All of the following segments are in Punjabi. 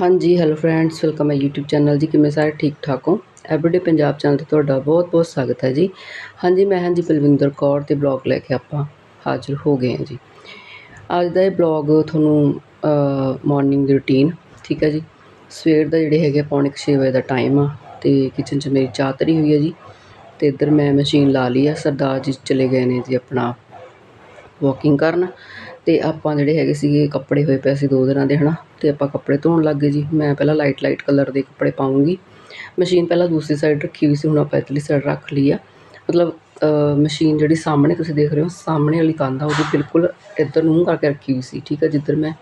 ਹਾਂਜੀ ਹੈਲੋ ਫਰੈਂਡਸ ਵੈਲਕਮ ਹੈ YouTube ਚੈਨਲ ਜੀ। ਕਿਵੇਂ ਸਾਰੇ ਠੀਕ ਠਾਕ ਹੋ? ਐਵਰੀਡੇ ਪੰਜਾਬ ਚੈਨਲ ਤੇ ਤੁਹਾਡਾ ਬਹੁਤ-ਬਹੁਤ ਸਵਾਗਤ ਹੈ ਜੀ। ਹਾਂਜੀ, ਮੈਂ ਹਾਂ ਜੀ ਬਲਵਿੰਦਰ ਕੌਰ ਤੇ ਬਲੌਗ ਲੈ ਕੇ ਆਪਾਂ ਹਾਜ਼ਰ ਹੋ ਗਏ ਹਾਂ ਜੀ। ਅੱਜ ਦਾ ਇਹ ਬਲੌਗ ਤੁਹਾਨੂੰ ਮਾਰਨਿੰਗ ਦੀ ਰੁਟੀਨ ਠੀਕ ਹੈ ਜੀ। ਸਵੇਰ ਦਾ ਜਿਹੜੇ ਹੈਗੇ ਪੌਣੇ 6 ਵਜੇ ਦਾ ਟਾਈਮ ਆ ਤੇ ਕਿਚਨ 'ਚ ਮੇਰੀ ਚਾਹ ਤਰੀ ਹੋਈ ਹੈ ਜੀ। ਤੇ ਇੱਧਰ ਮੈਂ ਮਸ਼ੀਨ ਲਾ ਲਈ ਆ। ਸਰਦਾਰ ਜੀ ਚਲੇ ਗਏ ਨੇ ਜੀ ਆਪਣਾ ਵਾਕਿੰਗ ਕਰਨ। ਤੇ ਆਪਾਂ ਜਿਹੜੇ ਹੈਗੇ ਸੀਗੇ ਕੱਪੜੇ ਹੋਏ ਪਏ ਸੀ ਦੋ ਦਿਨਾਂ ਦੇ, ਹਨਾ? ਤੇ ਆਪਾਂ ਕੱਪੜੇ ਧੋਣ ਲੱਗ ਗਏ ਜੀ। ਮੈਂ ਪਹਿਲਾਂ ਲਾਈਟ ਲਾਈਟ ਕਲਰ ਦੇ ਕੱਪੜੇ ਪਾਉਂਗੀ ਮਸ਼ੀਨ ਪਹਿਲਾਂ ਦੂਸਰੀ ਸਾਈਡ ਰੱਖੀ ਹੋਈ ਸੀ, ਹੁਣ ਆਪਾਂ ਇਧਰਲੀ ਸਾਈਡ ਰੱਖ ਲਈ ਆ। ਮਤਲਬ ਮਸ਼ੀਨ ਜਿਹੜੀ ਸਾਹਮਣੇ ਤੁਸੀਂ ਦੇਖ ਰਹੇ ਹੋ, ਸਾਹਮਣੇ ਵਾਲੀ ਕੰਧ ਆ, ਉਹਦੀ ਬਿਲਕੁਲ ਇੱਧਰ ਨੂੰ ਕਰਕੇ ਰੱਖੀ ਹੋਈ ਸੀ, ਠੀਕ ਆ? ਜਿੱਧਰ ਮੈਂ,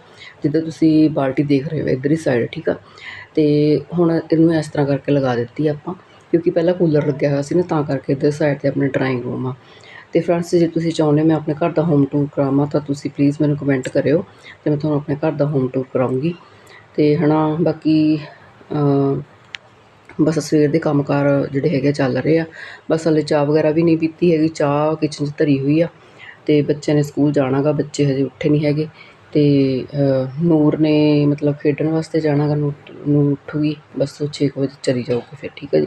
ਜਿੱਧਰ ਤੁਸੀਂ ਬਾਲਟੀ ਦੇਖ ਰਹੇ ਹੋ ਇੱਧਰ ਹੀ ਸਾਈਡ ਠੀਕ ਆ? ਤੇ ਹੁਣ ਇਹਨੂੰ ਇਸ ਤਰ੍ਹਾਂ ਕਰਕੇ ਲਗਾ ਦਿੱਤੀ ਆਪਾਂ, ਕਿਉਂਕਿ ਪਹਿਲਾਂ ਕੂਲਰ ਲੱਗਿਆ ਹੋਇਆ ਸੀ ਨਾ, ਤਾਂ ਕਰਕੇ ਇੱਧਰ ਸਾਈਡ ਤੇ ਆਪਣੇ ਡਰਾਇੰਗ ਰੂਮ ਆ। ਤੇ ਫਰੈਂਡਸ, ਜੇ ਤੁਸੀਂ ਚਾਹੁੰਦੇ ਮੈਂ ਆਪਣੇ ਘਰ ਦਾ ਹੋਮ ਟੂਰ ਕਰਾਵਾਂ, ਤਾਂ ਤੁਸੀਂ ਪਲੀਜ਼ ਮੈਨੂੰ ਕਮੈਂਟ ਕਰਿਓ ਤੇ ਮੈਂ ਤੁਹਾਨੂੰ ਆਪਣੇ ਘਰ ਦਾ ਹੋਮ ਟੂਰ ਕਰਾਉਂਗੀ। ਤੇ ਹਨਾ, ਬਾਕੀ ਬਸ ਸਵੇਰ ਦੇ ਕੰਮਕਾਰ ਜਿਹੜੇ ਹੈਗੇ ਚੱਲ ਰਹੇ ਆ। ਬਸ ਹਲੇ ਚਾਹ ਵਗੈਰਾ ਵੀ ਨਹੀਂ ਪੀਤੀ ਹੈਗੀ, ਚਾਹ ਕਿਚਨ 'ਚ ਧਰੀ ਹੋਈ ਆ। ਤੇ ਬੱਚਿਆਂ ਨੇ ਸਕੂਲ ਜਾਣਾਗਾ ਬੱਚੇ ਹਜੇ ਉੱਠੇ ਨਹੀਂ ਹੈਗੇ। ਤੇ ਨੂਰ ਨੇ ਮਤਲਬ ਖੇਡਣ ਵਾਸਤੇ ਜਾਣਾਗਾ ਨੂੰ ਉੱਠੂਗੀ। ਬਸ ਉਹ 6 ਵਜੇ ਚਲੀ ਜਾਊਗੀ ਫਿਰ, ਠੀਕ ਹੈ ਜੀ।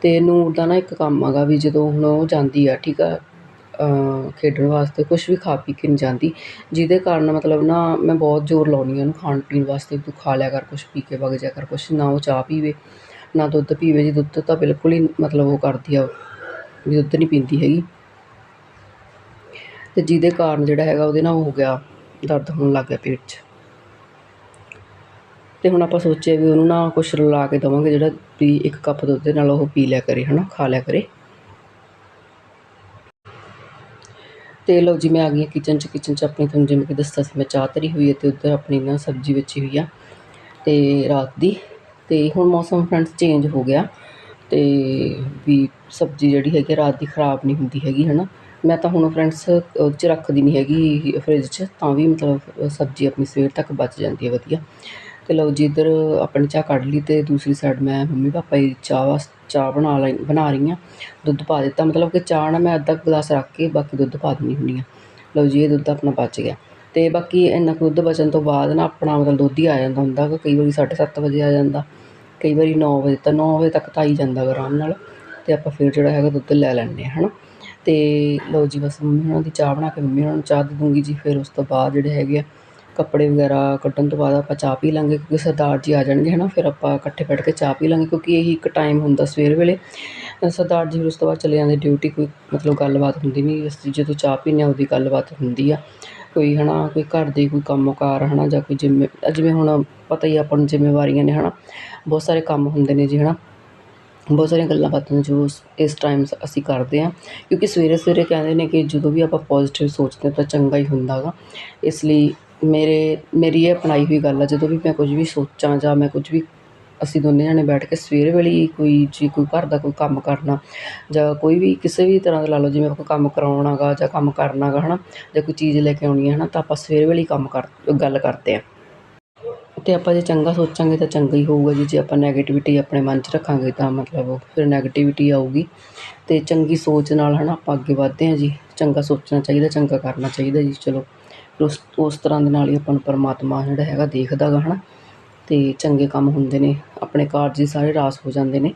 ਤੇ ਨੂਰ ਦਾ ਨਾ ਇੱਕ ਕੰਮ ਹੈਗਾ ਵੀ ਜਦੋਂ ਹੁਣ ਉਹ ਜਾਂਦੀ ਆ, ਠੀਕ ਆ ਖੇਡਣ ਵਾਸਤੇ ਕੁਛ ਵੀ ਖਾ ਪੀ ਕੇ ਨਹੀਂ ਜਾਂਦੀ। ਜਿਹਦੇ ਕਾਰਨ ਮਤਲਬ ਨਾ ਮੈਂ ਬਹੁਤ ਜ਼ੋਰ ਲਾਉਂਦੀ ਹਾਂ ਉਹਨੂੰ ਖਾਣ ਪੀਣ ਵਾਸਤੇ ਤੂੰ ਖਾ ਲਿਆ ਕਰ, ਕੁਛ ਪੀ ਕੇ ਵਗ ਜਾ ਕਰ, ਕੁਛ ਨਾ ਉਹ ਚਾਹ ਪੀਵੇ, ਨਾ ਦੁੱਧ ਪੀਵੇ। ਜੀ ਦੁੱਧ ਤਾਂ ਬਿਲਕੁਲ ਹੀ ਮਤਲਬ ਉਹ ਕਰਦੀ ਆ, ਵੀ ਦੁੱਧ ਨਹੀਂ ਪੀਂਦੀ ਹੈਗੀ। ਅਤੇ ਜਿਹਦੇ ਕਾਰਨ ਜਿਹੜਾ ਹੈਗਾ ਉਹਦੇ ਨਾਲ ਹੋ ਗਿਆ, ਦਰਦ ਹੋਣ ਲੱਗ ਗਿਆ ਪੇਟ 'ਚ। ਅਤੇ ਹੁਣ ਆਪਾਂ ਸੋਚਿਆ ਵੀ ਉਹਨੂੰ ਨਾ ਕੁਛ ਰਲਾ ਕੇ ਦੇਵਾਂਗੇ ਜਿਹੜਾ ਵੀ ਇੱਕ ਕੱਪ ਦੁੱਧ ਦੇ ਨਾਲ ਉਹ ਪੀ ਲਿਆ ਕਰੇ ਹੈ ਨਾ ਖਾ ਲਿਆ ਕਰੇ। ਤੇ ਲਓ ਜੀ, ਮੈਂ ਆ ਗਈ ਕਿਚਨ 'ਚ ਕਿਚਨ 'ਚ ਆਪਣੀ ਤੁਹਾਨੂੰ ਜਿਵੇਂ ਕਿ ਦੱਸਿਆ ਸੀ, ਮੈਂ ਚਾਹ ਧਰੀ ਹੋਈ ਹੈ ਤੇ ਉੱਧਰ ਆਪਣੀ ਨਾ ਸਬਜ਼ੀ ਵਿੱਚ ਹੋਈ ਆ ਤੇ ਰਾਤ ਦੀ। ਤੇ ਹੁਣ ਮੌਸਮ ਫਰੈਂਡਸ ਚੇਂਜ ਹੋ ਗਿਆ ਤੇ ਵੀ ਸਬਜ਼ੀ ਜਿਹੜੀ ਹੈਗੀ ਰਾਤ ਦੀ ਖਰਾਬ ਨਹੀਂ ਹੁੰਦੀ ਹੈਗੀ, ਹਨਾ। ਮੈਂ ਤਾਂ ਹੁਣ ਫਰੈਂਡਸ ਉਹ 'ਚ ਰੱਖਦੀ ਨਹੀਂ ਹੈਗੀ ਫ੍ਰਿਜ 'ਚ, ਤਾਂ ਵੀ ਮਤਲਬ ਸਬਜ਼ੀ ਆਪਣੀ ਸਵੇਰ ਤੱਕ ਬਚ ਜਾਂਦੀ ਹੈ ਵਧੀਆ। ਤੇ ਲਓ ਜੀ, ਇੱਧਰ ਆਪਣੀ ਚਾਹ ਕੱਢ ਲਈ ਤੇ ਦੂਸਰੀ ਸਾਈਡ ਮੈਂ ਮੰਮੀ ਪਾਪਾ ਦੀ ਚਾਹ ਵਾਸਤੇ ਚਾਹ ਬਣਾ ਲਈ ਬਣਾ ਰਹੀ ਹਾਂ, ਦੁੱਧ ਪਾ ਦਿੱਤਾ, ਮਤਲਬ ਕਿ ਚਾਹ ਨਾ ਮੈਂ ਅੱਧਾ ਗਲਾਸ ਰੱਖ ਕੇ ਬਾਕੀ ਦੁੱਧ ਪਾ ਦਿੰਦੀ ਹੁੰਦੀ ਹਾਂ। ਲਓ ਜੀ, ਇਹ ਦੁੱਧ ਆਪਣਾ ਬਚ ਗਿਆ। ਅਤੇ ਬਾਕੀ ਇੰਨਾ ਕੁ ਦੁੱਧ ਬਚਣ ਤੋਂ ਬਾਅਦ ਨਾ ਆਪਣਾ ਮਤਲਬ ਦੁੱਧ ਹੀ ਆ ਜਾਂਦਾ ਹੁੰਦਾ ਗਾ ਕਈ ਵਾਰੀ 7:30 ਵਜੇ ਆ ਜਾਂਦਾ, ਕਈ ਵਾਰੀ ਨੌ ਵਜੇ ਤਾਂ ਨੌ ਵਜੇ ਤੱਕ ਤਾਂ ਆਈ ਜਾਂਦਾ ਗਾ ਆਰਾਮ ਨਾਲ ਅਤੇ ਆਪਾਂ ਫਿਰ ਜਿਹੜਾ ਹੈਗਾ ਦੁੱਧ ਲੈ ਲੈਂਦੇ ਹਾਂ ਹੈ ਨਾ ਅਤੇ ਲਓ ਜੀ, ਬਸ ਮੰਮੀ ਉਹਨਾਂ ਦੀ ਚਾਹ ਬਣਾ ਕੇ ਮੰਮੀ ਉਹਨਾਂ ਨੂੰ ਚਾਹ ਦੇ ਦੂੰਗੀ ਜੀ, ਫਿਰ ਉਸ ਤੋਂ ਬਾਅਦ ਜਿਹੜੇ ਹੈਗੇ ਆ ਕੱਪੜੇ ਵਗੈਰਾ ਕੱਢਣ ਤੋਂ ਬਾਅਦ ਆਪਾਂ ਚਾਹ ਪੀ ਲਾਂਗੇ ਕਿਉਂਕਿ ਸਰਦਾਰ ਜੀ ਆ ਜਾਣਗੇ ਹੈ ਨਾ ਫਿਰ ਆਪਾਂ ਇਕੱਠੇ ਬੈਠ ਕੇ ਚਾਹ ਪੀ ਲਾਂਗੇ ਕਿਉਂਕਿ ਇਹੀ ਇੱਕ ਟਾਈਮ ਹੁੰਦਾ ਸਵੇਰ ਵੇਲੇ। ਸਰਦਾਰ ਜੀ ਫਿਰ ਉਸ ਤੋਂ ਬਾਅਦ ਚਲੇ ਜਾਂਦੇ ਡਿਊਟੀ ਕੋਈ ਮਤਲਬ ਗੱਲਬਾਤ ਹੁੰਦੀ ਨਹੀਂ ਅਸੀਂ ਜਦੋਂ ਚਾਹ ਪੀਂਦੇ ਹਾਂ ਉਹਦੀ ਗੱਲਬਾਤ ਹੁੰਦੀ ਆ। ਕੋਈ ਹੈ ਨਾ ਕੋਈ ਘਰ ਦੇ ਕੋਈ ਕੰਮਕਾਰ ਨਾ ਜਾਂ ਕੋਈ ਜਿੰਮੇ ਜਿਵੇਂ ਹੁਣ ਪਤਾ ਹੀ ਆਪਾਂ ਨੂੰ ਜ਼ਿੰਮੇਵਾਰੀਆਂ ਨੇ ਹੈ ਨਾ ਬਹੁਤ ਸਾਰੇ ਕੰਮ ਹੁੰਦੇ ਨੇ ਜੀ ਹੈ ਨਾ ਬਹੁਤ ਸਾਰੀਆਂ ਗੱਲਾਂ ਬਾਤਾਂ ਜੋ ਇਸ ਟਾਈਮ ਅਸੀਂ ਕਰਦੇ ਹਾਂ। ਕਿਉਂਕਿ ਸਵੇਰੇ ਸਵੇਰੇ ਕਹਿੰਦੇ ਨੇ ਕਿ ਜਦੋਂ ਵੀ ਆਪਾਂ ਪੋਜ਼ਿਟਿਵ ਸੋਚਦੇ ਤਾਂ ਚੰਗਾ ਹੀ ਹੁੰਦਾ ਗਾ। ਇਸ ਲਈ ਮੇਰੇ, ਮੇਰੀ ਇਹ ਅਪਣਾਈ ਹੋਈ ਗੱਲ ਆ, ਜਦੋਂ ਵੀ ਮੈਂ ਕੁਝ ਵੀ ਸੋਚਾਂ ਜਾਂ ਮੈਂ ਕੁਝ ਵੀ ਅਸੀਂ ਦੋਨੇ ਜਣੇ ਬੈਠ ਕੇ ਸਵੇਰੇ ਵੇਲੇ ਕੋਈ ਜੀ, ਕੋਈ ਘਰ ਦਾ ਕੋਈ ਕੰਮ ਕਰਨਾ ਜਾਂ ਕੋਈ ਵੀ ਕਿਸੇ ਵੀ ਤਰ੍ਹਾਂ ਦਾ ਲਾ ਲਓ, ਜਿਵੇਂ ਆਪਾਂ ਕੰਮ ਕਰਾਉਣਾ ਗਾ ਜਾਂ ਕੰਮ ਕਰਨਾ ਗਾ ਹੈ ਨਾ ਜਾਂ ਕੋਈ ਚੀਜ਼ ਲੈ ਕੇ ਆਉਣੀ ਹੈ ਨਾ ਤਾਂ ਆਪਾਂ ਸਵੇਰੇ ਵੇਲੇ ਕੰਮ ਕਰ, ਗੱਲ ਕਰਦੇ ਹਾਂ ਅਤੇ ਆਪਾਂ ਜੇ ਚੰਗਾ ਸੋਚਾਂਗੇ ਤਾਂ ਚੰਗਾ ਹੀ ਹੋਊਗਾ ਜੀ, ਜੇ ਆਪਾਂ ਨੈਗੇਟਿਵਿਟੀ ਆਪਣੇ ਮਨ 'ਚ ਰੱਖਾਂਗੇ ਤਾਂ ਮਤਲਬ ਫਿਰ ਨੈਗੇਟਿਵਿਟੀ ਆਊਗੀ। ਅਤੇ ਚੰਗੀ ਸੋਚ ਨਾਲ ਹੈ ਨਾ ਆਪਾਂ ਅੱਗੇ ਵਧਦੇ ਹਾਂ ਜੀ, ਚੰਗਾ ਸੋਚਣਾ ਚਾਹੀਦਾ, ਚੰਗਾ ਕਰਨਾ ਚਾਹੀਦਾ ਜੀ, ਚਲੋ। ਉਸ ਉਸ ਤਰ੍ਹਾਂ ਦੇ ਨਾਲ ਹੀ ਆਪਾਂ ਨੂੰ ਪਰਮਾਤਮਾ ਜਿਹੜਾ ਹੈਗਾ ਦੇਖਦਾ ਗਾ ਹੈ ਨਾ ਅਤੇ ਚੰਗੇ ਕੰਮ ਹੁੰਦੇ ਨੇ, ਆਪਣੇ ਕਾਰਜ ਹੀ ਸਾਰੇ ਰਾਸ ਹੋ ਜਾਂਦੇ ਨੇ।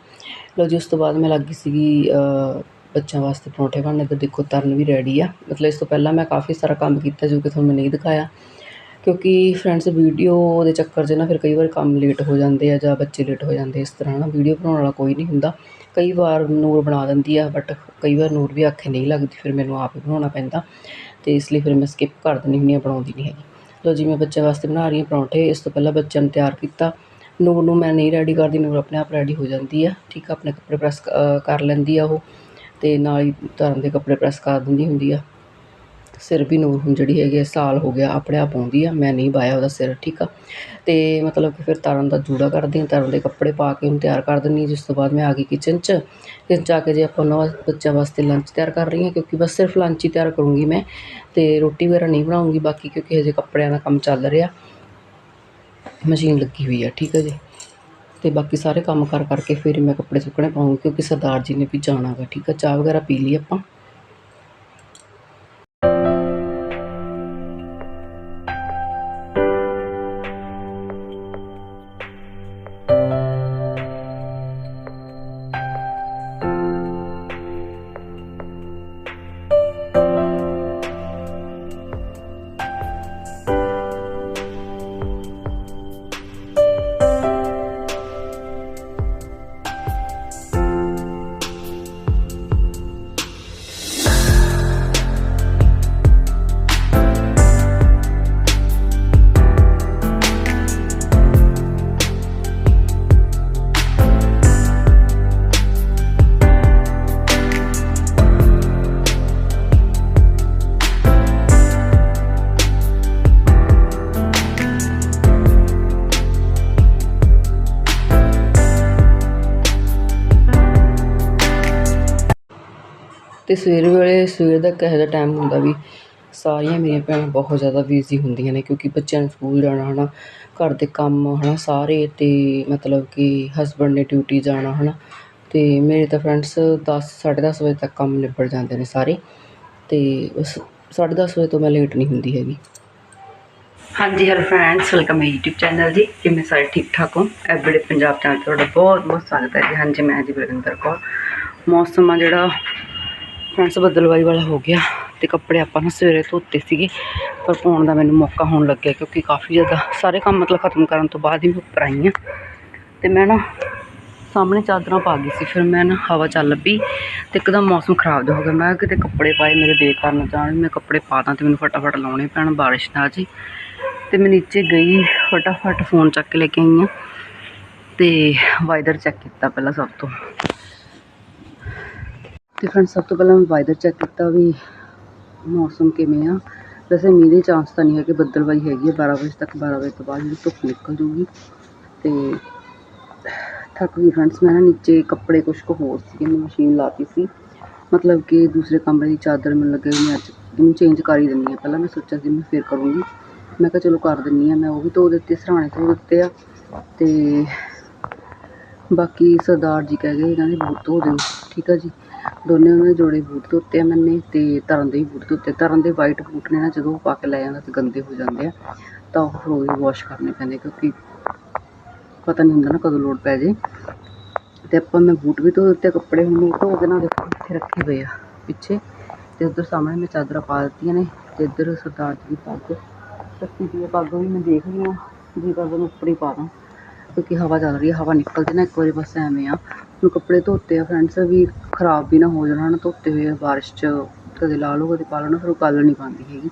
ਲਓ ਜੀ, ਉਸ ਤੋਂ ਬਾਅਦ ਮੈਂ ਲੱਗ ਗਈ ਸੀਗੀ ਬੱਚਿਆਂ ਵਾਸਤੇ ਪਰੌਂਠੇ ਬਣਨੇ ਤੇ ਦੇਖੋ ਤਰਨ ਵੀ ਰੈਡੀ ਆ। ਮਤਲਬ ਇਸ ਤੋਂ ਪਹਿਲਾਂ ਮੈਂ ਕਾਫੀ ਸਾਰਾ ਕੰਮ ਕੀਤਾ ਜੋ ਕਿ ਤੁਹਾਨੂੰ ਮੈਂ ਨਹੀਂ ਦਿਖਾਇਆ। ਕਿਉਂਕਿ ਫਰੈਂਡਸ ਵੀਡੀਓ ਦੇ ਚੱਕਰ 'ਚ ਨਾ ਫਿਰ ਕਈ ਵਾਰ ਕੰਮ ਲੇਟ ਹੋ ਜਾਂਦੇ ਆ ਜਾਂ ਬੱਚੇ ਲੇਟ ਹੋ ਜਾਂਦੇ ਇਸ ਤਰ੍ਹਾਂ ਨਾ ਵੀਡੀਓ ਬਣਾਉਣ ਵਾਲਾ ਕੋਈ ਨਹੀਂ ਹੁੰਦਾ। ਕਈ ਵਾਰ ਨੂਰ ਬਣਾ ਦਿੰਦੀ ਆ ਬਟ ਕਈ ਵਾਰ ਨੂਰ ਵੀ ਆਖੇ ਨਹੀਂ ਲੱਗਦੀ, ਫਿਰ ਮੈਨੂੰ ਆਪ ਹੀ ਬਣਾਉਣਾ ਪੈਂਦਾ। ਅਤੇ ਇਸ ਲਈ ਫਿਰ ਮੈਂ ਸਕਿੱਪ ਕਰ ਦਿੰਦੀ ਹੁੰਦੀ ਹਾਂ, ਬਣਾਉਂਦੀ ਨਹੀਂ ਹੈਗੀ। ਲੋ ਜੀ, ਮੈਂ ਬੱਚਿਆਂ ਵਾਸਤੇ ਬਣਾ ਰਹੀ ਹਾਂ ਪਰੌਂਠੇ। ਇਸ ਤੋਂ ਪਹਿਲਾਂ ਬੱਚਿਆਂ ਨੂੰ ਤਿਆਰ ਕੀਤਾ। ਨੂਰ ਨੂੰ ਮੈਂ ਨਹੀਂ ਰੈਡੀ ਕਰਦੀ, ਨੂਰ ਆਪਣੇ ਆਪ ਰੈਡੀ ਹੋ ਜਾਂਦੀ ਆ। ਠੀਕ ਆ, ਆਪਣੇ ਕੱਪੜੇ ਪ੍ਰੈਸ ਕਰ ਲੈਂਦੀ ਆ ਉਹ ਅਤੇ ਨਾਲ ਹੀ ਤਰਨ ਦੇ ਕੱਪੜੇ ਪ੍ਰੈਸ ਕਰ ਦਿੰਦੀ ਹੁੰਦੀ ਆ। ਸਿਰ ਵੀ ਨੂਰ ਹੁਣ ਜਿਹੜੀ ਹੈਗੀ ਸਾਲ ਹੋ ਗਿਆ ਆਪਣੇ ਆਪ ਆਉਂਦੀ ਆ, ਮੈਂ ਨਹੀਂ ਪਾਇਆ ਉਹਦਾ ਸਿਰ, ਠੀਕ ਆ। ਤੇ ਮਤਲਬ ਕਿ ਫਿਰ ਤਰਨ ਦਾ ਜੂੜਾ ਕਰਦੀ ਹਾਂ, ਤਰਨ ਦੇ ਕੱਪੜੇ ਪਾ ਕੇ ਉਹਨੂੰ ਤਿਆਰ ਕਰ ਦਿੰਦੀ ਜਿਸ ਤੋਂ ਬਾਅਦ ਮੈਂ ਆ ਗਈ ਕਿਚਨ 'ਚ। ਕਿਚਨ 'ਚ ਆ ਕੇ ਜੇ ਆਪਾਂ ਉਹਨਾਂ ਬੱਚਿਆਂ ਵਾਸਤੇ ਲੰਚ ਤਿਆਰ ਕਰ ਰਹੀ ਹਾਂ, ਕਿਉਂਕਿ ਬਸ ਸਿਰਫ ਲੰਚ ਹੀ ਤਿਆਰ ਕਰੂੰਗੀ ਮੈਂ, ਤੇ ਰੋਟੀ ਵਗੈਰਾ ਨਹੀਂ ਬਣਾਉਂਗੀ, ਬਾਕੀ ਕਿਉਂਕਿ ਹਜੇ ਕੱਪੜਿਆਂ ਦਾ ਕੰਮ ਚੱਲ ਰਿਹਾ। ਮਸ਼ੀਨ ਲੱਗੀ ਹੋਈ ਆ, ਠੀਕ ਆ ਜੀ। ਤੇ ਬਾਕੀ ਸਾਰੇ ਕੰਮ ਕਰ ਕਰਕੇ ਫਿਰ ਮੈਂ ਕੱਪੜੇ ਸੁੱਕਣੇ ਪਾਉਂਗੀ, ਕਿਉਂਕਿ ਸਰਦਾਰ ਜੀ ਨੇ ਵੀ ਜਾਣਾਗਾ, ਠੀਕ ਆ, ਚਾਹ ਵਗੈਰਾ ਪੀ ਲਈ ਆਪਾਂ। ਅਤੇ ਸਵੇਰ ਵੇਲੇ, ਸਵੇਰ ਦਾ ਇਹੋ ਜਿਹਾ ਟਾਈਮ ਹੁੰਦਾ ਵੀ ਸਾਰੀਆਂ ਮੇਰੀਆਂ ਭੈਣਾਂ ਬਹੁਤ ਜ਼ਿਆਦਾ ਬਿਜ਼ੀ ਹੁੰਦੀਆਂ ਨੇ ਕਿਉਂਕਿ ਬੱਚਿਆਂ ਨੇ ਸਕੂਲ ਜਾਣਾ ਹੈ ਨਾ ਘਰ ਦੇ ਕੰਮ ਹੈ ਨਾ ਸਾਰੇ ਅਤੇ ਮਤਲਬ ਕਿ ਹਸਬੈਂਡ ਨੇ ਡਿਊਟੀ ਜਾਣਾ ਹੈ ਨਾ ਅਤੇ ਮੇਰੇ ਤਾਂ ਫਰੈਂਡਸ ਦਸ, ਸਾਢੇ ਦਸ ਵਜੇ ਤੱਕ ਕੰਮ ਨਿਬੜ ਜਾਂਦੇ ਨੇ ਸਾਰੇ ਅਤੇ ਉਸ ਸਾਢੇ ਦਸ ਵਜੇ ਤੋਂ ਮੈਂ ਲੇਟ ਨਹੀਂ ਹੁੰਦੀ ਹੈਗੀ। ਹਾਂਜੀ ਹੈਲੋ ਫਰੈਂਡਸ ਵੈਲਕਮ ਹੈ YouTube ਚੈਨਲ ਜੀ ਕਿਵੇਂ ਸਾਰੇ ਠੀਕ ਠਾਕ ਹੋ। ਐਵਰੀਡੇ ਪੰਜਾਬ ਚੈਨਲ 'ਤੇ ਤੁਹਾਡਾ ਬਹੁਤ ਬਹੁਤ ਸਵਾਗਤ ਹੈ ਜੀ। ਹਾਂਜੀ, ਮੈਂ ਜੀ ਬਲਵਿੰਦਰ ਕੌਰ। ਮੌਸਮ ਆ ਜਿਹੜਾ ਫਰੈਂਡਸ ਬਦਲਵਾਈ ਵਾਲਾ ਹੋ ਗਿਆ ਤੇ ਕੱਪੜੇ ਆਪਾਂ ਨਾ ਸਵੇਰੇ ਧੋਤੇ ਸੀਗੇ, ਪਰ ਪਾਉਣ ਦਾ ਮੈਨੂੰ ਮੌਕਾ ਹੋਣ ਲੱਗਿਆ ਕਿਉਂਕਿ ਕਾਫੀ ਜ਼ਿਆਦਾ ਸਾਰੇ ਕੰਮ ਮਤਲਬ ਖਤਮ ਕਰਨ ਤੋਂ ਬਾਅਦ ਹੀ ਮੈਂ ਉੱਪਰ ਆਈ ਹਾਂ। ਤੇ ਮੈਂ ਨਾ ਸਾਹਮਣੇ ਚਾਦਰਾਂ ਪਾ ਗਈ ਸੀ, ਫਿਰ ਮੈਂ ਨਾ ਹਵਾ ਚੱਲ ਪਈ ਤੇ ਇੱਕਦਮ ਮੌਸਮ ਖਰਾਬ ਜਿਹਾ ਹੋ ਗਿਆ। ਮੈਂ ਕਿਤੇ ਕੱਪੜੇ ਪਾਏ ਮੇਰੇ ਬੇਕਾਰ ਨਾ ਜਾਣ, ਮੈਂ ਕੱਪੜੇ ਪਾ ਦਾਂ ਤੇ ਮੈਨੂੰ ਫਟਾਫਟ ਲਾਉਣੇ ਪੈਣ ਬਾਰਿਸ਼ ਨਾ ਜੀ ਜੇ ਤੇ ਮੈਂ ਨੀਚੇ ਗਈ, ਫਟਾਫਟ ਫੋਨ ਚੱਕ ਕੇ ਲੈ ਕੇ ਆਈ ਹਾਂ ਤੇ ਵਾਈਦਰ ਚੈੱਕ ਕੀਤਾ ਪਹਿਲਾਂ ਸਭ ਤੋਂ। ਤੇ ਫਰੈਂਡ ਸਭ ਤੋਂ ਪਹਿਲਾਂ ਮੈਂ ਵਾਈਦਰ ਚੈੱਕ ਕੀਤਾ ਵੀ ਮੌਸਮ ਕਿਵੇਂ ਆ। ਵੈਸੇ ਮੀਂਹ ਦੇ ਚਾਂਸ ਤਾਂ ਨਹੀਂ ਹੈਗੇ ਬੱਦਲਵਾਈ ਹੈਗੀ ਹੈ 12 ਵਜੇ ਤੱਕ 12 ਵਜੇ ਤੋਂ ਬਾਅਦ ਜਿਹੜੀ ਧੁੱਪ ਨਿਕਲ ਜੂਗੀ ਤੇ ਥੱਕ ਗਈ ਫਰੈਂਡਸ ਮੈਂ ਨਾ ਨੀਚੇ ਕੱਪੜੇ ਕੁਛ ਕੁ ਹੋਰ ਸੀਗੇ, ਮੈਂ ਮਸ਼ੀਨ ਲਾਤੀ ਸੀ। ਮਤਲਬ ਕਿ ਦੂਸਰੇ ਕਮਰੇ ਦੀ ਚਾਦਰ ਮੈਨੂੰ ਲੱਗੇ ਮੈਂ ਅੱਜ ਇਹਨੂੰ ਚੇਂਜ ਕਰ ਹੀ ਦਿੰਦੀ ਹਾਂ ਪਹਿਲਾਂ ਮੈਂ ਸੋਚਿਆ ਸੀ ਮੈਂ ਫਿਰ ਕਰੂੰਗੀ। ਮੈਂ ਕਿਹਾ ਚਲੋ ਕਰ ਦਿੰਦੀ ਹਾਂ ਮੈਂ ਉਹ ਵੀ ਧੋ ਦਿੱਤੇ, ਸਰਾਣੇ ਧੋ ਦਿੱਤੇ ਆ। ਤੇ ਬਾਕੀ ਸਰਦਾਰ ਜੀ ਕਹਿ ਗਏ ਇਹਨਾਂ ਦੇ ਬੂਟ ਧੋ ਦਿਓ, ਠੀਕ ਆ ਜੀ। ਦੋਨੇ ਉਹਨਾਂ ਦੇ ਜੋੜੇ ਬੂਟ ਧੋਤੇ ਆ ਮੈਨੇ ਤੇ ਤਰਨ ਦੇ ਵੀ ਬੂਟ ਧੋਤੇ। ਤਰਨ ਦੇ ਵਾਈਟ ਬੂਟ ਨੇ ਨਾ ਜਦੋਂ ਪਾ ਕੇ ਲੈ ਜਾਂਦਾ ਤੇ ਗੰਦੇ ਹੋ ਜਾਂਦੇ ਆ, ਤਾਂ ਉਹ ਫਿਰ ਵਾਸ਼ ਕਰਨੇ ਪੈਂਦੇ ਕਿਉਂਕਿ ਪਤਾ ਨਹੀਂ ਹੁੰਦਾ ਨਾ ਕਦੋਂ ਲੋਡ ਪੈ ਜੇ। ਤੇ ਆਪਾਂ ਮੈਂ ਬੂਟ ਵੀ ਧੋ ਦਿੱਤੇ, ਕੱਪੜੇ ਹੁਣ ਧੋ ਕੇ ਨਾ ਦੇਖੋ ਇੱਥੇ ਰੱਖੇ ਪਏ ਆ ਪਿੱਛੇ। ਤੇ ਉਧਰ ਸਾਹਮਣੇ ਮੈਂ ਚਾਦਰਾਂ ਪਾ ਦਿੱਤੀਆਂ ਨੇ ਤੇ ਇੱਧਰ ਸਰਦਾਰ ਜੀ ਦੀ ਪੱਗ ਰੱਖੀ ਦੀ ਪੱਗ ਵੀ ਮੈਂ ਦੇਖ ਰਹੀ ਹਾਂ, ਜੀ ਕਰਦਾ ਮੈਂ ਉੱਪਰ ਹੀ ਪਾ ਦਾਂ। ਕਿਉਂਕਿ ਹਵਾ ਚੱਲ ਰਹੀ ਹੈ ਹਵਾ ਨਿਕਲਦੀ ਨਾ ਇੱਕ ਵਾਰੀ ਬਸ ਐਵੇਂ ਆ। ਹੁਣ ਕੱਪੜੇ ਧੋਤੇ ਆ ਫਰੈਂਡਸ ਵੀ ਖਰਾਬ ਵੀ ਨਾ ਹੋ ਜਾਣ ਨਾ ਧੋਤੇ ਹੋਏ ਆ ਬਾਰਿਸ਼ 'ਚ, ਕਦੇ ਲਾ ਲਓ ਕਦੇ ਪਾ ਲਓ ਨਾ ਫਿਰ ਉਹ ਗੱਲ ਨਹੀਂ ਪਾਉਂਦੀ ਹੈਗੀ।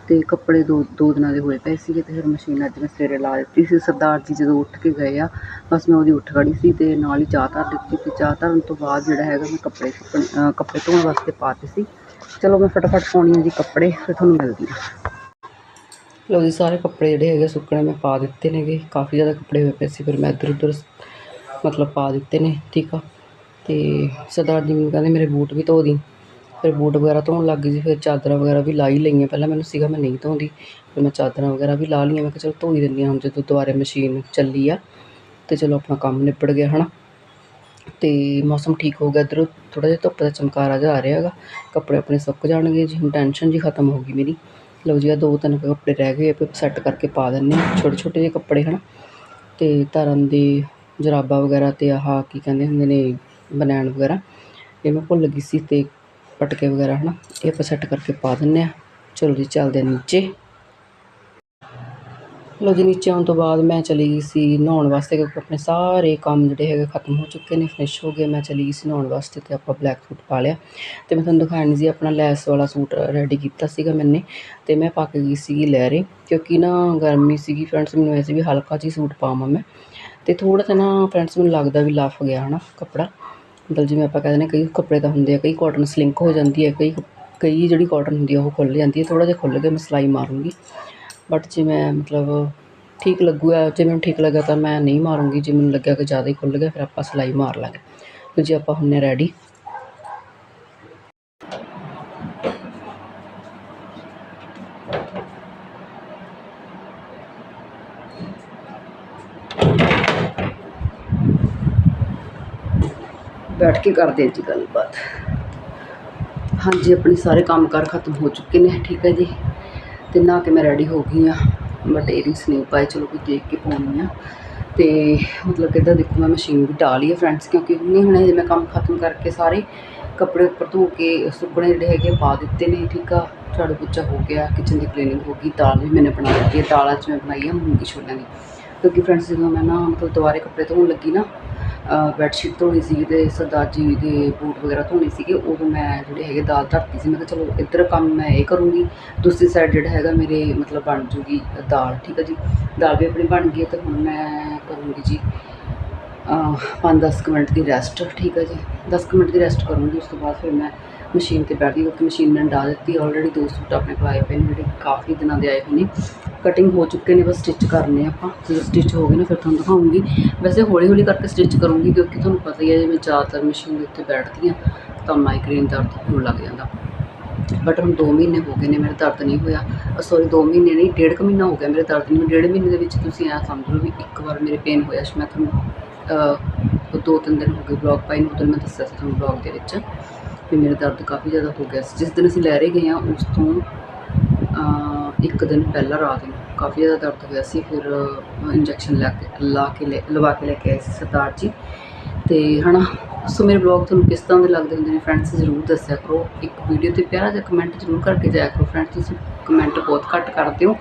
ਅਤੇ ਕੱਪੜੇ ਦੋ ਦੋ ਦਿਨਾਂ ਦੇ ਹੋਏ ਪਏ ਸੀਗੇ ਅਤੇ ਫਿਰ ਮਸ਼ੀਨ ਅੱਜ ਮੈਂ ਸਵੇਰੇ ਲਾ ਦਿੱਤੀ ਸੀ। ਸਰਦਾਰ ਜੀ ਜਦੋਂ ਉੱਠ ਕੇ ਗਏ ਆ, ਬਸ ਮੈਂ ਉਹਦੀ ਉੱਠ ਖੜ੍ਹੀ ਸੀ ਅਤੇ ਨਾਲ ਹੀ ਚਾਹ ਧਰ ਦਿੱਤੀ ਅਤੇ ਚਾਹ ਧਰਨ ਤੋਂ ਬਾਅਦ ਜਿਹੜਾ ਹੈਗਾ ਮੈਂ ਕੱਪੜੇ ਸੁੱਕਣ ਕੱਪੜੇ ਧੋਣ ਵਾਸਤੇ ਪਾਤੇ ਸੀ। ਚਲੋ ਮੈਂ ਫਟਾਫਟ ਪਾਉਣੀ ਆ ਜੀ ਕੱਪੜੇ, ਫਿਰ ਤੁਹਾਨੂੰ ਮਿਲਦੀ ਹਾਂ ਲਓ ਜੀ, ਸਾਰੇ ਕੱਪੜੇ ਜਿਹੜੇ ਹੈਗੇ ਸੁੱਕਣੇ ਮੈਂ ਪਾ ਦਿੱਤੇ ਨੇਗੇ। ਕਾਫੀ ਜ਼ਿਆਦਾ ਕੱਪੜੇ ਹੋਏ ਪਏ ਸੀ, ਫਿਰ ਮੈਂ ਇੱਧਰ ਉੱਧਰ ਮਤਲਬ ਪਾ ਦਿੱਤੇ ਨੇ, ਠੀਕ ਆ। ਤੇ ਸਰਦਾਰ ਜੀ ਮੈਨੂੰ ਕਹਿੰਦੇ ਮੇਰੇ ਬੂਟ ਵੀ ਧੋ ਦੀ। ਫਿਰ ਬੂਟ ਵਗੈਰਾ ਧੋਣ ਲੱਗ ਗਈ ਸੀ, ਫਿਰ ਚਾਦਰਾਂ ਵਗੈਰਾ ਵੀ ਲਾ ਹੀ ਲਈਆਂ। ਪਹਿਲਾਂ ਮੈਨੂੰ ਸੀਗਾ ਮੈਂ ਨਹੀਂ ਧੋਂਦੀ, ਫਿਰ ਮੈਂ ਚਾਦਰਾਂ ਵਗੈਰਾ ਵੀ ਲਾ ਲਈਆਂ। ਮੈਂ ਕਿਹਾ ਚਲੋ ਧੋ ਹੀ ਦਿੰਦੀ ਹਾਂ, ਹੁਣ ਜਦੋਂ ਦੁਬਾਰੇ ਮਸ਼ੀਨ ਚੱਲੀ ਆ, ਤੇ ਚਲੋ ਆਪਣਾ ਕੰਮ ਨਿਬੜ ਗਿਆ, ਹਨਾ। ਤੇ ਮੌਸਮ ਠੀਕ ਹੋ ਗਿਆ ਇੱਧਰ। ਥੋੜਾ ਜਿਹਾ ਧੁੱਪ ਦਾ ਚਮਕਾਰਾ ਜਿਹਾ ਆ ਰਿਹਾ ਹੈਗਾ। ਕੱਪੜੇ ਆਪਣੇ ਸੁੱਕ ਜਾਣਗੇ ਜੀ, ਹੁਣ ਟੈਨਸ਼ਨ ਜੀ ਖਤਮ ਹੋ ਗਈ ਮੇਰੀ। ਲਓ ਜੀ ਆ ਦੋ ਤਿੰਨ ਕੁ ਕੱਪੜੇ ਰਹਿ ਗਏ, ਆਪਾਂ ਸੈੱਟ ਕਰਕੇ ਪਾ ਦਿੰਨੇ ਆ ਛੋਟੇ ਛੋਟੇ ਜਿਹੇ ਕੱਪੜੇ, ਹਨ। ਤੇ ਧਰਨ ਦੇ ਜਰਾਬਾਂ ਵਗੈਰਾ ਅਤੇ ਆਹ ਕੀ ਕਹਿੰਦੇ ਹੁੰਦੇ ਨੇ ਬਨੈਣ ਵਗੈਰਾ, ਇਹ ਮੈਂ ਭੁੱਲ ਗਈ ਸੀ ਅਤੇ ਪਟਕੇ ਵਗੈਰਾ ਹੈ ਨਾ ਇਹ ਆਪਾਂ ਸੈੱਟ ਕਰਕੇ ਪਾ ਦਿੰਦੇ ਹਾਂ। ਚਲੋ ਜੀ, ਚੱਲਦੇ ਆ ਨੀਚੇ। ਲਓ ਜੀ, ਨੀਚੇ ਆਉਣ ਤੋਂ ਬਾਅਦ ਮੈਂ ਚਲੀ ਗਈ ਸੀ ਨਹਾਉਣ ਵਾਸਤੇ, ਕਿਉਂਕਿ ਆਪਣੇ ਸਾਰੇ ਕੰਮ ਜਿਹੜੇ ਹੈਗੇ ਖਤਮ ਹੋ ਚੁੱਕੇ ਨੇ ਫਿਨਿਸ਼ ਹੋ ਗਏ। ਮੈਂ ਚਲੀ ਗਈ ਸੀ ਨਹਾਉਣ ਵਾਸਤੇ ਤੇ ਆਪਾਂ ਬਲੈਕ ਸੂਟ ਪਾ ਲਿਆ। ਤੇ ਮੈਂ ਤੁਹਾਨੂੰ ਦਿਖਾਉਣ ਸੀ, ਆਪਣਾ ਲੈਸ ਵਾਲਾ ਸੂਟ ਰੈਡੀ ਕੀਤਾ ਸੀਗਾ ਮੈਨੇ। ਤੇ ਮੈਂ ਪਾ ਕੇ ਗਈ ਸੀਗੀ ਲਹਿਰੇ, ਕਿਉਂਕਿ ਨਾ ਗਰਮੀ ਸੀਗੀ ਫਰੈਂਡਸ ਮੈਨੂੰ ਐਸੀ ਵੀ ਹਲਕਾ ਜਿਹੀ ਸੂਟ ਪਾਵਾਂ ਮੈਂ। ਅਤੇ ਥੋੜ੍ਹਾ ਜਿਹਾ ਨਾ ਫਰੈਂਡਸ ਮੈਨੂੰ ਲੱਗਦਾ ਵੀ ਲਫ ਗਿਆ ਹੈ ਨਾ ਕੱਪੜਾ। ਮਤਲਬ ਜਿਵੇਂ ਆਪਾਂ ਕਹਿੰਦੇ ਨੇ ਕਈ ਕੱਪੜੇ ਤਾਂ ਹੁੰਦੇ ਆ, ਕਈ ਕੋਟਨ ਸਲਿੰਕ ਹੋ ਜਾਂਦੀ ਹੈ, ਕਈ ਕਈ ਜਿਹੜੀ ਕੋਟਨ ਹੁੰਦੀ ਆ ਉਹ ਖੁੱਲ੍ਹ ਜਾਂਦੀ ਹੈ, ਥੋੜ੍ਹਾ ਜਿਹਾ ਖੁੱਲ੍ਹ ਗਿਆ ਮੈਂ ਸਿਲਾਈ ਮਾਰੂੰਗੀ। ਬਟ ਜੇ ਮੈਂ ਮਤਲਬ ਠੀਕ ਲੱਗੂਗਾ ਜੇ ਮੈਨੂੰ ਠੀਕ ਲੱਗਾ ਤਾਂ ਮੈਂ ਨਹੀਂ ਮਾਰੂੰਗੀ, ਜੇ ਮੈਨੂੰ ਲੱਗਿਆ ਕਿ ਜ਼ਿਆਦਾ ਹੀ ਖੁੱਲ੍ਹ ਗਿਆ ਫਿਰ ਆਪਾਂ ਸਿਲਾਈ ਮਾਰ ਲਾਂਗੇ। ਤੇ ਜੇ ਆਪਾਂ ਹੁੰਨੇ ਰੈਡੀ ਬੈਠ ਕੇ ਕਰਦੇ ਹਾਂ ਜੀ ਗੱਲਬਾਤ। ਹਾਂਜੀ, ਆਪਣੇ ਸਾਰੇ ਕੰਮ ਕਾਰ ਖਤਮ ਹੋ ਚੁੱਕੇ ਨੇ, ਠੀਕ ਹੈ ਜੀ। ਤੇ ਨਾ ਕੇ ਮੈਂ ਰੈਡੀ ਹੋ ਗਈ ਆ ਬਟ ਏਅਰਿੰਗਸ ਨਹੀਂ ਪਾਏ ਚਲੋ ਕੋਈ ਦੇਖ ਕੇ ਪਾਉਣੀ ਆ ਤੇ ਮਤਲਬ ਕਿ ਇੱਦਾਂ ਦੇਖੋ, ਮੈਂ ਮਸ਼ੀਨ ਵੀ ਡਾਲ ਲਈ ਹੈ ਫਰੈਂਡਸ ਕਿਉਂਕਿ ਹੁਣੇ ਹੁਣੇ ਜੇ ਮੈਂ ਕੰਮ ਖਤਮ ਕਰਕੇ ਸਾਰੇ ਕੱਪੜੇ ਉੱਪਰ ਧੋ ਕੇ, ਸੁੱਕਣੇ ਜਿਹੜੇ ਹੈਗੇ ਪਾ ਦਿੱਤੇ ਨੇ, ਠੀਕ ਆ। ਝਾੜੂ ਪੋਚਾ ਹੋ ਗਿਆ ਕਿਚਨ ਦੀ ਕਲੀਨਿੰਗ ਹੋ ਗਈ, ਦਾਲ ਵੀ ਮੈਨੇ ਬਣਾ ਦਿੱਤੀ ਹੈ। ਦਾਲਾਂ 'ਚ ਮੈਂ ਬਣਾਈ ਹੈ ਮੂੰਗੀ ਛੋਲਿਆਂ ਦੀ। ਕਿਉਂਕਿ ਫਰੈਂਡਸ ਜਦੋਂ ਮੈਂ ਨਾ ਮਤਲਬ ਦੁਬਾਰੇ ਕੱਪੜੇ ਧੋਣ ਲੱਗੀ ਨਾ ਬੈੱਡਸ਼ੀਟ ਧੋਣੀ ਸੀਗੀ ਅਤੇ ਸਰਦਾਰ ਜੀ ਦੇ ਬੂਟ ਵਗੈਰਾ ਧੋਣੇ ਸੀਗੇ, ਉਦੋਂ ਮੈਂ ਜਿਹੜੇ ਹੈਗੇ ਦਾਲ ਧਰਤੀ ਸੀ, ਮੈਂ ਕਿਹਾ ਚਲੋ ਇੱਧਰ ਕੰਮ ਮੈਂ ਇਹ ਕਰੂੰਗੀ, ਦੂਸਰੀ ਸਾਈਡ ਜਿਹੜਾ ਹੈਗਾ ਮੇਰੇ ਮਤਲਬ ਬਣ ਜੂਗੀ ਦਾਲ, ਠੀਕ ਹੈ ਜੀ। ਦਾਲ ਵੀ ਆਪਣੀ ਬਣ ਗਈ ਹੈ ਤੇ ਹੁਣ ਮੈਂ ਕਰੂੰਗੀ ਜੀ ਪੰਜ ਦਸ ਕੁ ਮਿੰਟ ਦੀ ਰੈਸਟ ਠੀਕ ਹੈ ਜੀ। ਦਸ ਕੁ ਮਿੰਟ ਦੀ ਰੈਸਟ ਕਰੂੰਗੀ, ਉਸ ਤੋਂ ਬਾਅਦ ਫਿਰ ਮੈਂ ਮਸ਼ੀਨ ਤੇ ਬੈਠ ਗਈ ਕਿਉਂਕਿ ਮਸ਼ੀਨ ਮੈਂ ਡਾ ਦਿੱਤੀ ਆਲਰੇਡੀ ਦੋ ਸੂਟ ਆਪਣੇ ਕੋਲ ਆਏ ਪਏ ਨੇ, ਜਿਹੜੇ ਕਾਫੀ ਦਿਨਾਂ ਦੇ ਆਏ ਹੋਏ ਨੇ। ਕਟਿੰਗ ਹੋ ਚੁੱਕੇ ਨੇ, ਬਸ ਸਟਿਚ ਕਰਨੇ ਆਪਾਂ। ਜਦੋਂ ਸਟਿਚ ਹੋ ਗਏ ਨਾ, ਫਿਰ ਤੁਹਾਨੂੰ ਦਿਖਾਉਂਗੀ। ਵੈਸੇ ਹੌਲੀ ਹੌਲੀ ਕਰਕੇ ਸਟਿਚ ਕਰੂੰਗੀ, ਕਿਉਂਕਿ ਤੁਹਾਨੂੰ ਪਤਾ ਹੀ ਹੈ ਜੇ ਮੈਂ ਜ਼ਿਆਦਾਤਰ ਮਸ਼ੀਨ ਦੇ ਉੱਤੇ ਬੈਠਦੀ ਹਾਂ ਇੱਕਦਮ ਮਾਈਗ੍ਰੇਨ ਦਰਦ ਹੋਣ ਲੱਗ ਜਾਂਦਾ। ਬਟ ਹੁਣ 2 ਮਹੀਨੇ ਹੋ ਗਏ ਨੇ, ਮੇਰੇ ਦਰਦ ਨਹੀਂ ਹੋਇਆ। ਸੌਰੀ 2 ਮਹੀਨੇ ਨਹੀਂ, ਡੇਢ ਕੁ ਮਹੀਨਾ ਹੋ ਗਿਆ ਮੇਰੇ ਦਰਦ ਨਹੀਂ ਹੋਇਆ। ਡੇਢ ਮਹੀਨੇ ਦੇ ਵਿੱਚ ਤੁਸੀਂ ਐਂ ਸਮਝ ਲਓ ਵੀ ਇੱਕ ਵਾਰ ਮੇਰੇ ਪੇਨ ਹੋਇਆ ਸੀ। ਮੈਂ ਤੁਹਾਨੂੰ ਦੋ ਤਿੰਨ ਦਿਨ ਹੋ ਗਏ ਬਲੌਗ ਪਾਈ ਨੂੰ ਉਦੋਂ ਮੈਂ ਦੱਸਿਆ ਸੀ ਤੁਹਾਨੂੰ ਬਲੌਗ ਦੇ ਵਿੱਚ। ਵੀ ਮੇਰਾ ਦਰਦ ਕਾਫੀ ਜ਼ਿਆਦਾ ਹੋ ਗਿਆ ਸੀ। ਜਿਸ ਦਿਨ ਅਸੀਂ ਲਹਿਰੇ ਗਏ ਹਾਂ, ਉਸ ਤੋਂ ਇੱਕ ਦਿਨ ਪਹਿਲਾਂ ਰਾਤ ਨੂੰ ਕਾਫੀ ਜ਼ਿਆਦਾ ਦਰਦ ਹੋਇਆ ਸੀ। ਫਿਰ ਇੰਜੈਕਸ਼ਨ ਲੈ ਕੇ, ਲਾ ਕੇ ਲੈ, ਲਵਾ ਕੇ ਲੈ ਕੇ ਆਏ ਸੀ ਸਰਦਾਰ ਜੀ। ਤੇ ਹਨਾ, ਸੋ ਮੇਰੇ ਬਲੌਗ ਤੁਹਾਨੂੰ ਕਿਸ ਤਰ੍ਹਾਂ ਦੇ ਲੱਗਦੇ ਹੁੰਦੇ ਨੇ ਫਰੈਂਡਸ ਜ਼ਰੂਰ ਦੱਸਿਆ ਕਰੋ। ਇੱਕ ਵੀਡੀਓ ਤੇ ਪਿਆਰਾ ਜਿਹਾ ਕਮੈਂਟ ਜ਼ਰੂਰ ਕਰਕੇ ਜਾਇਆ ਕਰੋ ਫਰੈਂਡਸ ਤੁਸੀਂ ਕਮੈਂਟ ਬਹੁਤ ਘੱਟ ਕਰਦੇ ਹੋ।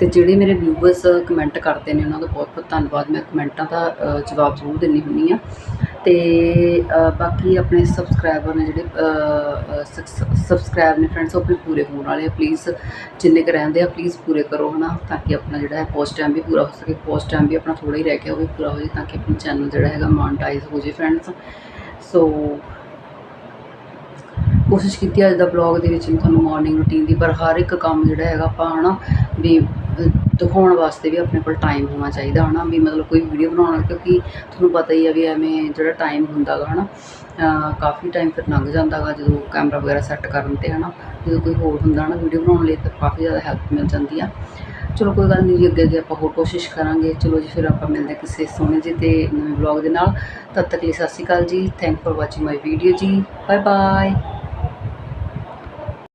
ਤੇ ਜਿਹੜੇ ਮੇਰੇ ਵਿਊਵਰਸ ਕਮੈਂਟ ਕਰਦੇ ਨੇ, ਉਹਨਾਂ ਦਾ ਬਹੁਤ ਬਹੁਤ ਧੰਨਵਾਦ। ਮੈਂ ਕਮੈਂਟਾਂ ਦਾ ਜਵਾਬ ਜ਼ਰੂਰ ਦਿੰਦੀ ਹੁੰਦੀ ਆ ਤੇ ਬਾਕੀ ਆਪਣੇ ਸਬਸਕ੍ਰਾਈਬਰ ਨੇ ਜਿਹੜੇ ਸਬਸਕ੍ਰਾਈਬ ਨੇ ਫਰੈਂਡਸ ਉਹ ਵੀ ਪੂਰੇ ਹੋਣ ਵਾਲੇ ਆ ਪਲੀਜ਼ ਜਿੰਨੇ ਕੁ ਰਹਿੰਦੇ ਆ ਪਲੀਜ਼ ਪੂਰੇ ਕਰੋ, ਹਨਾ, ਤਾਂ ਕਿ ਆਪਣਾ ਜਿਹੜਾ ਹੈ ਪੋਸਟ ਟਾਈਮ ਵੀ ਪੂਰਾ ਹੋ ਸਕੇ ਪੋਸਟ ਟਾਈਮ ਵੀ ਆਪਣਾ ਥੋੜਾ ਹੀ ਰਹਿ ਗਿਆ, ਉਹ ਵੀ ਪੂਰਾ ਹੋ ਜਾਏ ਤਾਂ ਕਿ ਆਪਣਾ ਚੈਨਲ ਜਿਹੜਾ ਹੈਗਾ ਮੋਨਟਾਈਜ਼ ਹੋ ਜਾਏ ਫਰੈਂਡਸ ਸੋ ਕੋਸ਼ਿਸ਼ ਕੀਤੀ ਅੱਜ ਦਾ ਬਲੌਗ ਦੇ ਵਿੱਚ ਤੁਹਾਨੂੰ ਮਾਰਨਿੰਗ ਰੂਟੀਨ ਦੀ, ਪਰ ਹਰ ਇੱਕ ਕੰਮ ਜਿਹੜਾ ਹੈਗਾ ਆਪਾਂ, ਹਨਾ, ਵੀ ਦਿਖਾਉਣ ਵਾਸਤੇ ਵੀ ਆਪਣੇ ਕੋਲ ਟਾਈਮ ਹੋਣਾ ਚਾਹੀਦਾ ਹਨਾ? ਵੀ ਮਤਲਬ ਕੋਈ ਵੀਡੀਓ ਬਣਾਉਣ ਕਿਉਂਕਿ ਤੁਹਾਨੂੰ ਪਤਾ ਹੀ ਆ ਵੀ ਐਵੇਂ ਜਿਹੜਾ ਟਾਈਮ ਹੁੰਦਾ ਗਾ ਹਨਾ ਅਹ, ਕਾਫੀ ਟਾਈਮ ਫਿਰ ਲੰਘ ਜਾਂਦਾ ਗਾ ਜਦੋਂ ਕੈਮਰਾ ਵਗੈਰਾ ਸੈੱਟ ਕਰਨ ਤੇ ਹਨਾ? ਜਦੋਂ ਕੋਈ ਹੋਰ ਹੁੰਦਾ ਨਾ ਵੀਡੀਓ ਬਣਾਉਣ ਲਈ ਤਾਂ ਕਾਫੀ ਜ਼ਿਆਦਾ ਹੈਲਪ ਮਿਲ ਜਾਂਦੀ ਆ। ਚਲੋ ਕੋਈ ਗੱਲ ਨਹੀਂ ਜੀ ਅੱਗੇ ਅੱਗੇ ਆਪਾਂ ਹੋਰ ਕੋਸ਼ਿਸ਼ ਕਰਾਂਗੇ। ਚਲੋ ਜੀ ਫਿਰ ਆਪਾਂ ਮਿਲਦੇ ਕਿਸੇ ਸੋਹਣੇ ਜੀ ਤੇ ਨਵੇਂ ਬਲੌਗ ਦੇ ਨਾਲ। ਤਦ ਤੱਕ ਲਈ ਸਤਿ ਸ਼੍ਰੀ ਅਕਾਲ ਜੀ। Thank for watching my video ਜੀ। Bye bye